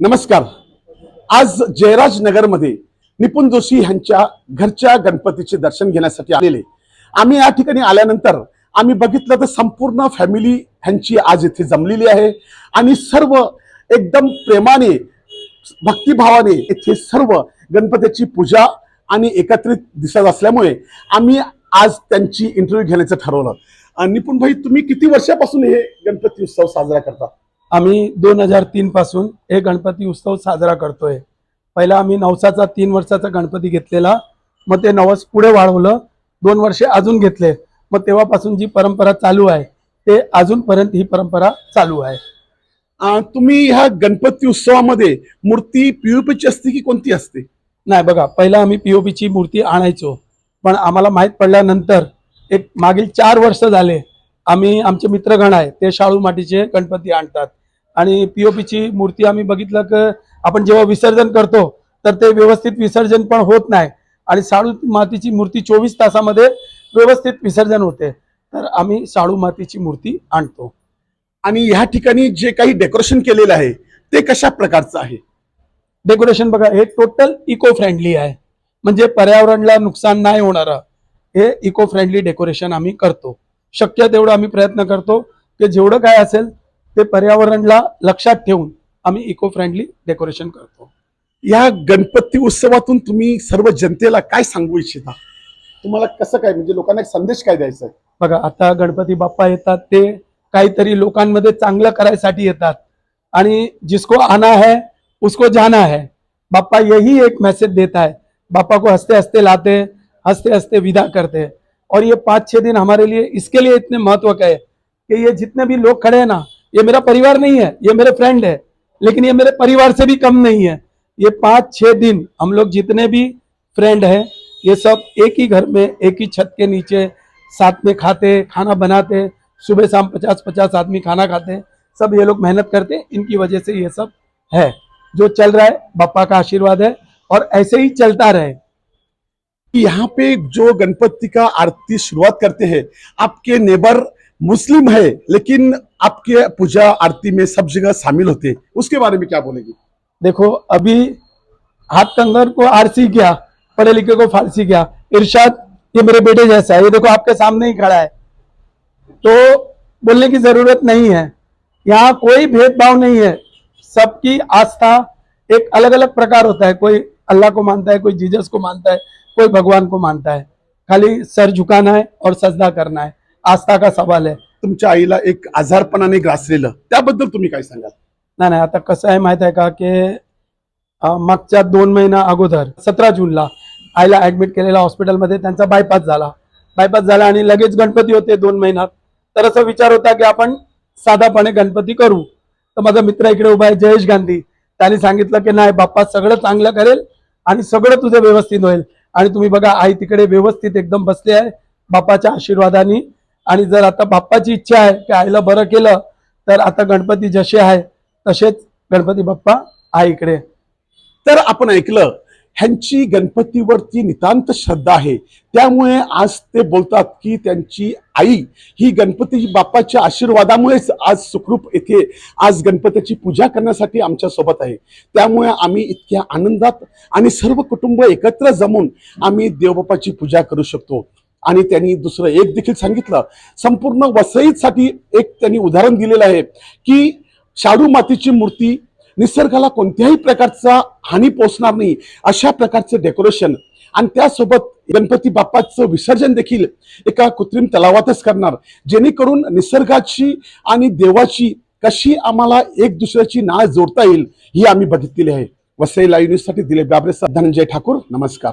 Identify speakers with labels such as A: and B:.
A: नमस्कार. आज जयराज नगरमध्ये निपुण जोशी यांच्या घरच्या गणपतीचे दर्शन घेण्यासाठी आलेले. आम्ही या ठिकाणी आल्यानंतर आम्ही बघितलं तर संपूर्ण फॅमिली ह्यांची आज इथे जमलेली आहे. आणि सर्व एकदम प्रेमाने भक्तिभावाने इथे सर्व गणपतीची पूजा आणि एकत्रित दिसत असल्यामुळे आम्ही आज त्यांची इंटरव्ह्यू घेण्याचं ठरवलं. निपुण भाई तुम्ही किती वर्षापासून हे गणपती उत्सव साजरा करता?
B: आम्ही दोन हजार तीन पासून हे गणपती उत्सव साजरा करतोय. पहिला आम्ही नवसाचा तीन वर्षाचा गणपती घेतलेला. मग ते नवस पुढे वाढवलं. दोन वर्षे अजून घेतले. मग तेव्हापासून जी परंपरा चालू आहे ते अजूनपर्यंत ही परंपरा चालू आहे.
A: तुम्ही ह्या गणपती उत्सवामध्ये मूर्ती पीयूपीची असते की कोणती असते?
B: नाही बघा पहिला आम्ही पीओपीची मूर्ती आणायचो. पण आम्हाला माहीत पडल्यानंतर एक मागील चार वर्ष झाले आम्ही आमचे मित्रगण आहे ते शाळू मातीचे गणपती आणतात. आणि पीओपीची मूर्ती आम्ही बघितलं की आपण जेव्हा विसर्जन करतो तर ते व्यवस्थित विसर्जन पण होत नाही. आणि शाळू मातीची मूर्ती चोवीस तासामध्ये व्यवस्थित विसर्जन होते. तर आम्ही शाळू मातीची मूर्ती आणतो.
A: आणि ह्या ठिकाणी जे काही डेकोरेशन केलेलं आहे ते कशा प्रकारचं आहे?
B: डेकोरेशन बघा हे टोटल इको फ्रेंडली आहे. म्हणजे पर्यावरणाला नुकसान नाही होणारं. हे इको फ्रेंडली डेकोरेशन आम्ही करतो. शक्य तेवढं आम्ही प्रयत्न करतो की जेवढं काय असेल ते पर्यावरणाला लक्षात ठेवून आम्ही इको फ्रेंडली डेकोरेशन करतो.
A: या गणपती उत्सवातून तुम्ही सर्व जनतेला काय सांगू इच्छिता? तुम्हाला कसं काय म्हणजे लोकांना एक संदेश काय द्यायचा आहे?
B: बघा आता गणपती बाप्पा येतात ते काहीतरी लोकांमध्ये चांगलं करायसाठी येतात. आणि जिसको आना है उसको जाना है. बाप्पा यही एक मैसेज देता है. बाप्पा को हंसते हंसते लाते हंसते हंसते विदा करते हैं। और ये पाँच छः दिन हमारे लिए इसके लिए इतने महत्त्व का है कि ये जितने भी लोग खड़े हैं ना ये मेरा परिवार नहीं है, ये मेरे फ्रेंड है, लेकिन ये मेरे परिवार से भी कम नहीं है। ये पाँच छः दिन हम लोग जितने भी फ्रेंड हैं, ये सब एक ही घर में, एक ही छत के नीचे, साथ में खाते, खाना बनाते, सुबह शाम पचास पचास आदमी खाना खाते, सब ये लोग मेहनत करते इनकी वजह से ये सब है। जो चल रहा है, बापा का आशीर्वाद है, और ऐसे ही चलता रहे।
A: यहाँ पे जो गणपति का आरती शुरुआत करते हैं, आपके नेबर मुस्लिम है, लेकिन आपके पूजा आरती में सब जगह शामिल होते हैं। उसके बारे में क्या बोलेंगे?
B: देखो, अभी हाथ कंगर को आरसी क्या, पढ़े लिखे को फारसी क्या। इरशाद, ये मेरे बेटे जैसा है, ये देखो आपके सामने ही खड़ा है। तो बोलने की ज़रूरत नहीं है। यहाँ कोई भेदभाव नहीं है। सबकी आस्था एक अलग अलग प्रकार होता है। कोई अल्लाह को मानता है, कोई जीजस को मानता है, कोई भगवान को मानता है। खाली सर झुकाना है और सजदा करना है। आस्था का सवाल है
A: तुमच्या आईला एक आजारपणाने ग्रासलेलं त्याबद्दल तुम्ही काय सांगाल?
B: नाही नाही आता कसं आहे माहीत आहे का की मागच्या दोन महिना अगोदर सतरा जूनला आईला ऍडमिट केलेला हॉस्पिटलमध्ये त्यांचा बायपास झाला. बायपास झाला आणि लगेच गणपती होते दोन महिन्यात. तर असा विचार होता की आपण साधापणे गणपती करू. तर माझा मित्र इकडे उभा आहे जयेश गांधी. त्यांनी सांगितलं की नाही बाप्पा सगळं चांगलं करेल आणि सगळं तुझं व्यवस्थित होईल. आणि तुम्ही बघा आई तिकडे व्यवस्थित एकदम बसली आहे. बाप्पाच्या आशीर्वादाने आणि जर आता बाप्पाची इच्छा आहे की आईला बरं केलं तर आता गणपती जसे आहे तसेच गणपती बाप्पा आहे इकडे.
A: तर आपण ऐकलं ह्यांची गणपतीवरती नितांत श्रद्धा आहे. त्यामुळे आज ते बोलतात की त्यांची आई ही गणपती बाप्पाच्या आशीर्वादामुळेच आज सुखरूप येथे आज गणपतीची पूजा करण्यासाठी आमच्यासोबत आहे. त्यामुळे आम्ही इतक्या आनंदात आणि सर्व कुटुंब एकत्र जमून आम्ही देवबाप्पाची पूजा करू शकतो. आणि त्यांनी दुसरं एक देखील सांगितलं. संपूर्ण वसईसाठी एक त्यांनी उदाहरण दिलेलं आहे की शाडू मातीची मूर्ती निसर्गाला कोणत्याही प्रकारचा हानी पोचणार नाही अशा प्रकारचं डेकोरेशन आणि त्यासोबत गणपती बाप्पाचं विसर्जन देखील एका कृत्रिम तलावातच करणार. जेणेकरून निसर्गाची आणि देवाची कशी आम्हाला एक दुसऱ्याची नाळ जोडता येईल ही आम्ही बघितलेली आहे. वसई लाईव्ह न्यूजसाठी दिलीप बाबरे धनंजय ठाकूर नमस्कार.